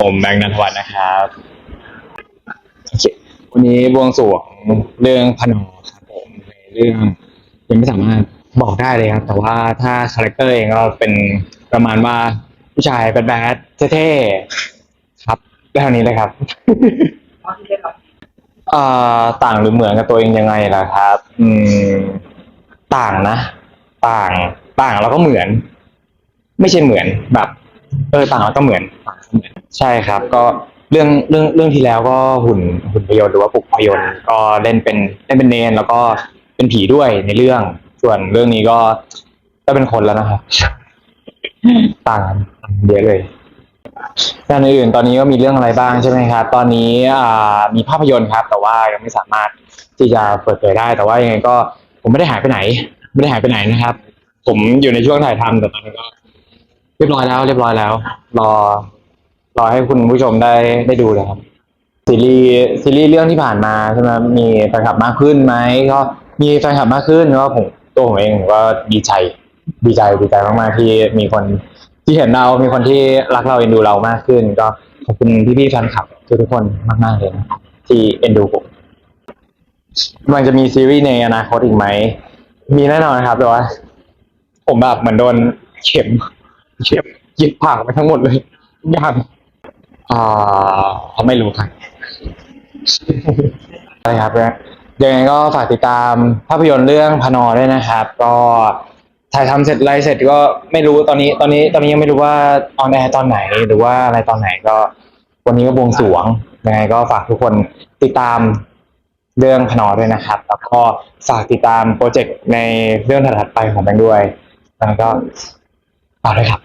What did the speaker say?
ผมแบงค์นันทวัฒน์นะครับโอเควันนี้บวงสรวงเรื่องพนอครับผมในเรื่องยังไม่สามารถบอกได้เลยครับ แต่ว่าถ้าคาแรคเตอร์เองก็เป็นประมาณว่าผู้ชายแบดแบดเท่ๆครับเท่านี้เลยครับ เอ่อต่างหรือเหมือนกับตัวเองยังไงล่ะครับ อืม ต่างนะ ต่าง ต่างแล้วก็เหมือน ไม่ใช่เหมือนแบบ เออ ต่างแล้วก็เหมือน ใช่ครับ ก็เรื่องเรื่องเรื่องที่แล้วก็หุ่นหุ่นพยนต์หรือว่าปลุกพยนต์ก็เล่นเป็นเล่นเป็นเนนแล้วก็เป็นผีด้วยในเรื่อง ส่วนเรื่องนี้ก็ก็เป็นคนแล้วนะครับต่างกันต่างกันเยอะเลยงานอื่นๆตอนนี้ก็มีเรื่องอะไรบ้างใช่ไหมครับ ตอนนี้อ่ามีภาพยนตร์ครับ แต่ว่ายังไม่สามารถที่จะเปิดเผยได้ แต่ว่ายังไงก็ผมไม่ได้หายไปไหน ไม่ได้หายไปไหนนะครับ ผมอยู่ในช่วงถ่ายทำแต่ตอนนี้ก็เรียบร้อยแล้ว เรียบร้อยแล้ว รอ รอให้คุณผู้ชมได้ได้ดูเลยครับซีรีส์ซีรีส์เรื่องที่ผ่านมาใช่ไหมมีแฟนคลับมากขึ้นไหมก็มีแฟนคลับมากขึ้นก็ผมตัวผมเองผมก็ดีใจดีใจดีใจมากๆที่มีคนที่เห็นเรา มีคนที่รักเราเอ็นดูเรามากขึ้น ก็ขอบคุณพี่ๆแฟนคลับทุกๆคนมากๆเลยนะที่เอ็นดูผมมันจะมีซีรีส์ในอนาคตอีกไหม มีแน่นอนครับแต่ว่า ผมแบบเหมือนโดนเข็ม เข็มยิบผ่าไปทั้งหมดเลยอย่าง อ่าเขาไม่รู้ครับใช่ครับยังไงก็ฝากติดตามภาพยนตร์เรื่องพนอด้วยนะครับ ก็ถ่ายทำเสร็จไลฟ์เสร็จก็ไม่รู้ตอนนี้ตอนนี้ตอนนี้ยังไม่รู้ว่าออนแอร์ตอนไหน หรือว่าอะไรตอนไหนก็ วันนี้ก็บวงสรวงยังไงก็ฝากทุกคนติดตามเรื่องพนอด้วยนะครับ แล้วก็ฝากติดตามโปรเจกต์ในเรื่องถัดๆไปของแบงค์ด้วยแล้วก็ฝากด้วยครับ